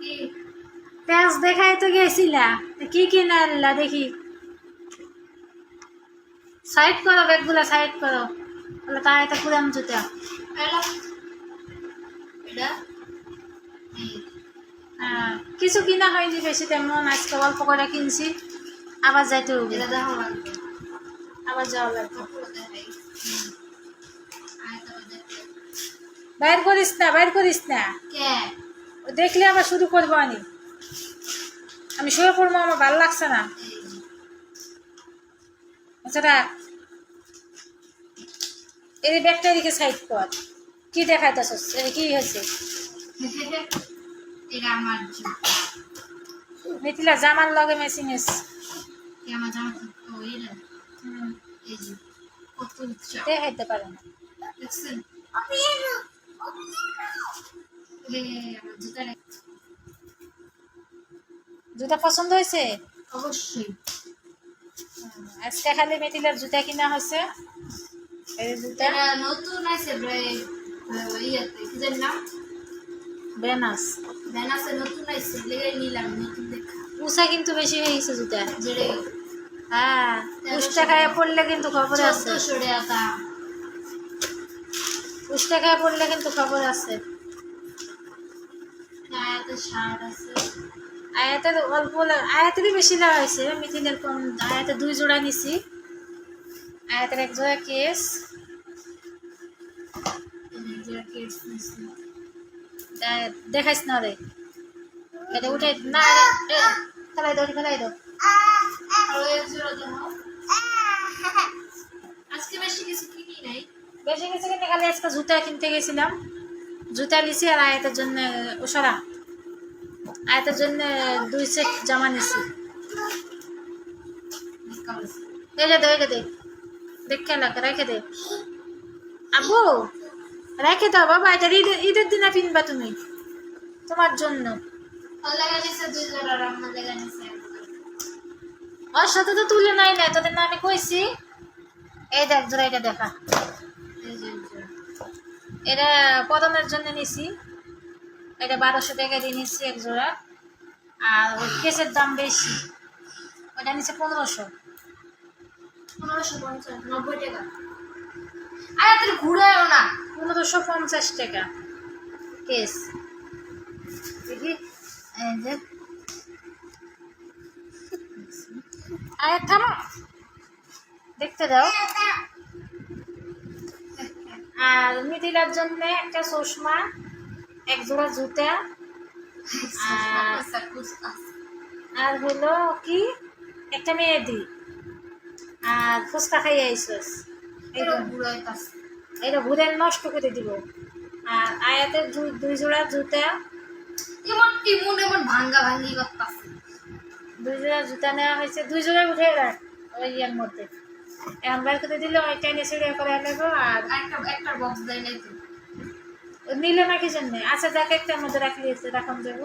কি পেঁয়াজ দেখাই তো গেছিলা। কি কি আনলা দেখি? সাইড করো ব্যাগগুলা সাইড করো। বলে তা এটা জুতা। এই। হ্যাঁ, কিছু কিনা হয়নি বেশি তেমন আজকে অল্প করে কিনছি। আবার যাইতে হবে। এটা দেখো লাগবে। আবার যাওয়া লাগবে। বাইর করিস না বাইর করিস না। কে? দেখলে আবার শুরু করব আমি। আমি শুয়ে পড়ব, আমার ভালো লাগছে না। আচ্ছা রাখ ব্যাগটা এদিকে সাইড কর। কি দেখাইতেছস? এটা কি হয়েছে? মিথিলা, জামার লগে মেশিন উচ্চা দেখাইতে পারে না। জুতা পছন্দ হয়েছে? অবশ্যই। আজকে খালি মিথিলার জুতা কিনা হয়েছে। এই জুতা। নতুন আছে বেনাস নতুন লেগে নিলাম নতুন দেখা। উষা কিন্তু বেশি হয়ে গেছে জুতা। যেটা হ্যাঁ উষ্টা খায় পড়লে কিন্তু খবর আছে। টাকা। উষ্টা খায় পড়লে কিন্তু খবর আছে। শার্ট আছে। আয়াতের অল্প আয়াতেরই বেশি লাগাইছে হয়েছে মিথিলের কম আয়াতে দুই জোড়া নিছি। আয়াতের এক জোড়া কেস। দেখাইস না রে। এটা উঠে না ফেলাই দাও ফেলাই দাও। আজকে বেশি কিছু কিনি নাই। কিনতে খালি আজকে জুতা কিনতে গেছিলাম। জুতা নিছি আর আয়াতের জন্য ওসরা আয়াতের জন্য দুই সেট জামা নিছি। এটা দে এটা দে। দেখে লাগ রেখে দে। আবু রেখে দাও, বাবা, এটা ঈদের ঈদের দিনে কিনবা তুমি, তোমার জন্য। ওর সাথে তো তুলে নাই না, তোদের না আমি কইছি। এই দেখ, জোড়া এটা দেখা। এটা পদনের জন্য নিছি। এটা বারোশো টাকা দিয়ে নিচ্ছি এক জোড়া। আর ওই কেসের দাম বেশি। ওটা নিচ্ছে পনেরোশো। পনেরোশো পঞ্চাশ নব্বই টাকা। আরে তুই ঘুরায়ও না। পনেরোশো পঞ্চাশ টাকা কেস। দেখি যে। আরে থামো। দেখতে দাও। আর মিথিলার জন্য একটা চশমা। এক জোড়া জুতা আর আর হলো কি? একটা মেহেদি আর ফুচকা খাইয়ে আইসস। এটা ঘুরে নষ্ট করে দিব। আর আয়াতের দুই জোড়া জুতা। এমন টিমুন এমন ভাঙ্গা ভাঙ্গি করতাছে। দুই জোড়া জুতা নেওয়া হয়েছে। দুই জোড়া উঠে রাখ ওই ইয়ের মধ্যে। এখন বের করে দিলে ওই টেনে ছিঁড়ে করে নেব আর একটা একটা বক্স দেয় নাই তো নিলে না কি জন্য আচ্ছা যাকে একটার মধ্যে রাখলে রাখন যাব।